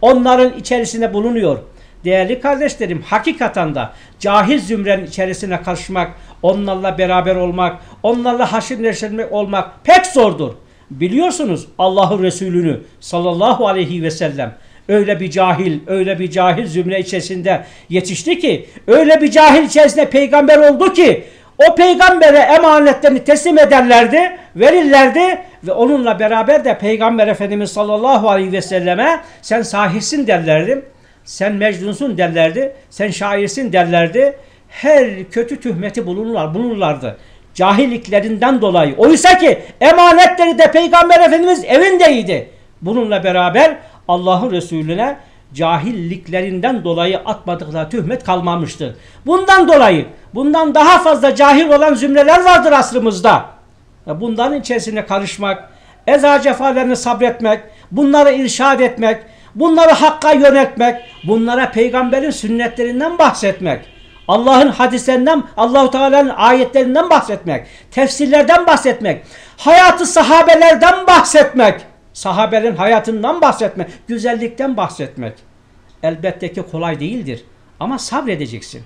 onların içerisinde bulunuyor. Değerli kardeşlerim hakikaten da cahil zümrenin içerisine karışmak, onlarla beraber olmak, onlarla haşir neşir olmak pek zordur. Biliyorsunuz Allah'ın Resulünü sallallahu aleyhi ve sellem öyle bir cahil, öyle bir cahil zümre içerisinde yetişti ki, öyle bir cahil içerisinde peygamber oldu ki, o peygambere emanetlerini teslim ederlerdi, verirlerdi ve onunla beraber de peygamber efendimiz sallallahu aleyhi ve selleme sen sahihsin derlerdi, sen mecnunsun derlerdi, sen şairsin derlerdi. Her kötü tühmeti bulunurlar, bulunurlardı. Cahilliklerinden dolayı. Oysa ki emanetleri de peygamber efendimiz evindeydi. Bununla beraber Allah'ın Resulüne cahilliklerinden dolayı atmadıkları tühmet kalmamıştır. Bundan dolayı bundan daha fazla cahil olan zümreler vardır asrımızda. Bunların içerisine karışmak, eza cefalarını sabretmek, bunları irşad etmek, bunları hakka yönetmek, bunlara peygamberin sünnetlerinden bahsetmek, Allah'ın hadislerinden, Allahu Teala'nın ayetlerinden bahsetmek, tefsirlerden bahsetmek, hayatı sahabelerden bahsetmek, sahabelerin hayatından bahsetmek, güzellikten bahsetmek. Elbette ki kolay değildir. Ama sabredeceksin.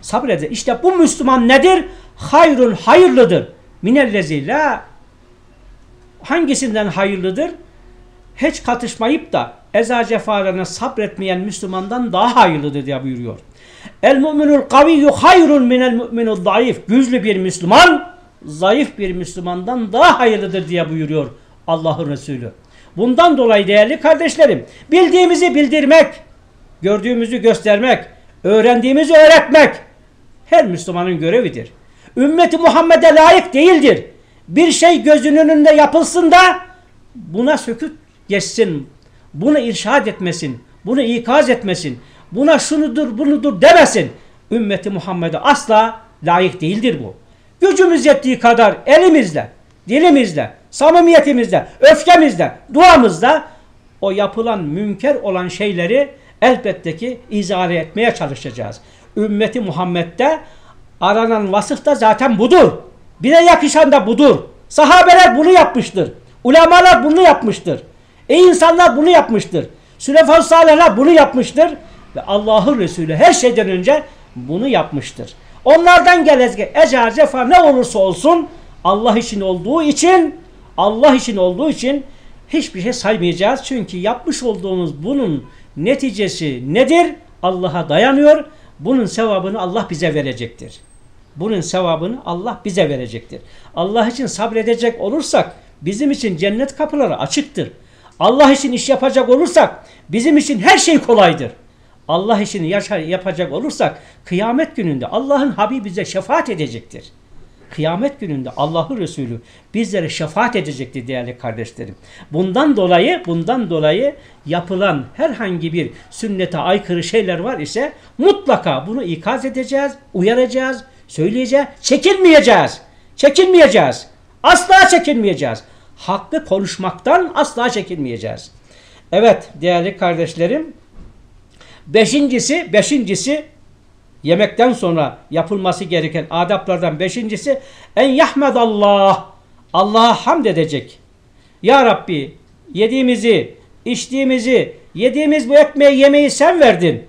Sabredeceksin. İşte bu Müslüman nedir? Hayrun hayırlıdır. Minellezi la hangisinden hayırlıdır? Hiç katışmayıp da eza cefalarına sabretmeyen Müslümandan daha hayırlıdır diye buyuruyor. El mu'minul kaviyyu hayrun minel mu'minul zayıf. Güçlü bir Müslüman zayıf bir Müslümandan daha hayırlıdır diye buyuruyor Allah'ın Resulü. Bundan dolayı değerli kardeşlerim bildiğimizi bildirmek, gördüğümüzü göstermek, öğrendiğimizi öğretmek her Müslümanın görevidir. Ümmeti Muhammed'e layık değildir. Bir şey gözünün önünde yapılsın da buna söküp geçsin, bunu irşad etmesin, bunu ikaz etmesin, buna şunudur bunudur demesin. Ümmeti Muhammed'e asla layık değildir bu. Gücümüz yettiği kadar elimizle, dilimizle, samimiyetimizle, öfkemizle, duamızla o yapılan münker olan şeyleri elbette ki izah etmeye çalışacağız. Ümmeti Muhammed'de aranan vasıf da zaten budur. Bize yakışan da budur. Sahabeler bunu yapmıştır. Ulemalar bunu yapmıştır. E insanlar bunu yapmıştır. Sülefan salihler bunu yapmıştır. Ve Allah'ın Resulü her şeyden önce bunu yapmıştır. Onlardan gelecek ecar cefa ne olursa olsun Allah için olduğu için Allah için olduğu için hiçbir şey saymayacağız. Çünkü yapmış olduğumuz bunun neticesi nedir? Allah'a dayanıyor. Bunun sevabını Allah bize verecektir. Bunun sevabını Allah bize verecektir. Allah için sabredecek olursak bizim için cennet kapıları açıktır. Allah için iş yapacak olursak bizim için her şey kolaydır. Allah yaşar, yapacak olursak kıyamet gününde Allah'ın Habibi bize şefaat edecektir. Kıyamet gününde Allah'ın Resulü bizlere şefaat edecektir değerli kardeşlerim. Bundan dolayı bundan dolayı yapılan herhangi bir sünnete aykırı şeyler var ise mutlaka bunu ikaz edeceğiz, uyaracağız, söyleyeceğiz, çekinmeyeceğiz. Çekinmeyeceğiz. Asla çekinmeyeceğiz. Hakkı konuşmaktan asla çekinmeyeceğiz. Evet değerli kardeşlerim Beşincisi, beşincisi yemekten sonra yapılması gereken adaplardan beşincisi en yahmedallah. Allah'a hamd edecek. Ya Rabbi yediğimizi, içtiğimizi, yediğimiz bu ekmeği yemeği sen verdin.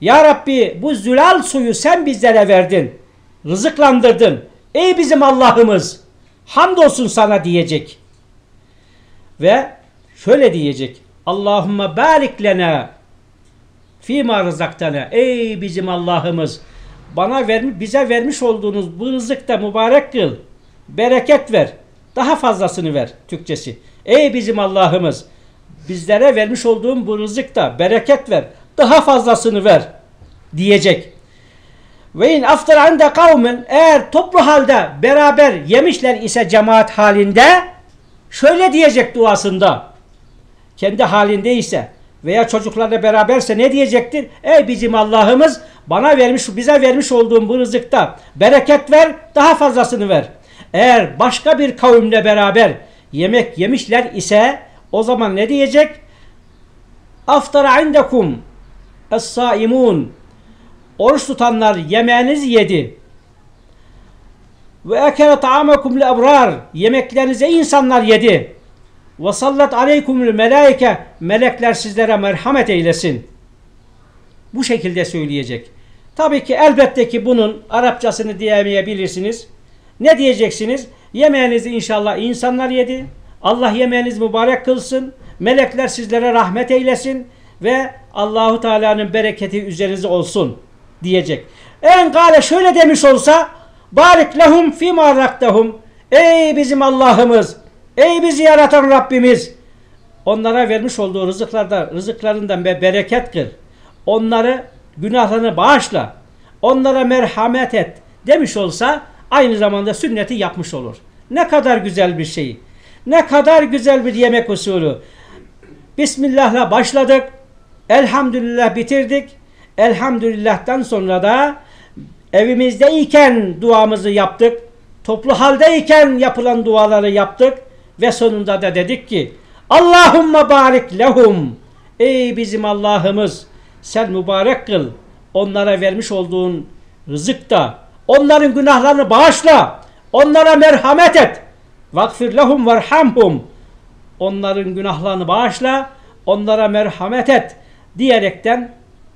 Ya Rabbi bu zülal suyu sen bizlere verdin. Rızıklandırdın. Ey bizim Allah'ımız hamdolsun sana diyecek. Ve şöyle diyecek. Allahümme barik lena Fîmâ rızaktana. Ey bizim Allah'ımız bana vermiş, bize vermiş olduğunuz bu rızıkta mübarek kıl. Bereket ver. Daha fazlasını ver Türkçesi. Ey bizim Allah'ımız bizlere vermiş olduğun bu rızıkta bereket ver. Daha fazlasını ver diyecek. Ve in aftar ande kavmin eğer toplu halde beraber yemişler ise cemaat halinde şöyle diyecek duasında kendi halinde ise veya çocuklarla beraberse ne diyecektir? Ey bizim Allah'ımız bana vermiş, bize vermiş olduğun bu rızıkta bereket ver, daha fazlasını ver. Eğer başka bir kavimle beraber yemek yemişler ise o zaman ne diyecek? Aftara indekum es-saimun Oruç tutanlar yemeğinizi yedi. Ve ekele ta'amekum li ebrar Yemeklerinize insanlar yedi. Ve sallat aleykumul melaike. Melekler sizlere merhamet eylesin. Bu şekilde söyleyecek. Tabii ki elbette ki bunun Arapçasını diyemeyebilirsiniz. Ne diyeceksiniz? Yemeğinizi inşallah insanlar yedi. Allah yemeğiniz mübarek kılsın. Melekler sizlere rahmet eylesin ve Allahu Teala'nın bereketi üzerinize olsun diyecek. En gale şöyle demiş olsa barik lehum fîmâ raktahum Ey bizim Allah'ımız, ey bizi yaratan Rabbimiz onlara vermiş olduğu rızıklarda, rızıklarından be bereket kır. Onları günahlarını bağışla. Onlara merhamet et demiş olsa aynı zamanda sünneti yapmış olur. Ne kadar güzel bir şey. Ne kadar güzel bir yemek usulü. Bismillah'la başladık. Elhamdülillah bitirdik. Elhamdülillah'tan sonra da evimizdeyken duamızı yaptık. Toplu haldeyken yapılan duaları yaptık. Ve sonunda da dedik ki Allahümme barik lehum. Ey bizim Allah'ımız sen mübarek kıl. Onlara vermiş olduğun rızıkta onların günahlarını bağışla. Onlara merhamet et. Vakfir lehum verhamhum. Onların günahlarını bağışla. Onlara merhamet et. Diyerekten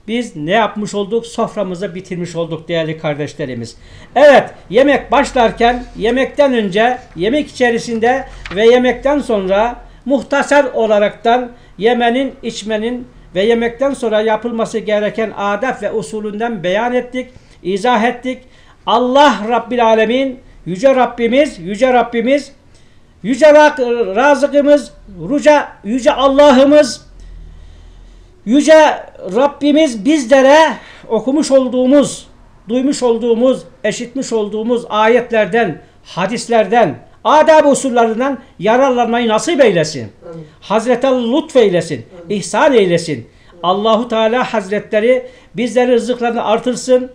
biz ne yapmış olduk? Soframızı bitirmiş olduk değerli kardeşlerimiz. Evet yemek başlarken yemekten önce yemek içerisinde ve yemekten sonra muhtasar olaraktan yemenin içmenin ve yemekten sonra yapılması gereken adab ve usulünden beyan ettik, izah ettik. Allah Rabbil Alemin, Yüce Rabbimiz, Yüce Rabbimiz, Yüce Razıkımız, Yüce, Allah'ımız, Yüce Rabbimiz bizlere okumuş olduğumuz, duymuş olduğumuz, eşitmiş olduğumuz ayetlerden, hadislerden, adab usullerinden yararlanmayı nasip eylesin. Amin. Hazreti lütfeylesin, ihsan eylesin. Allahu Teala Hazretleri bizleri rızıklarını artırsın.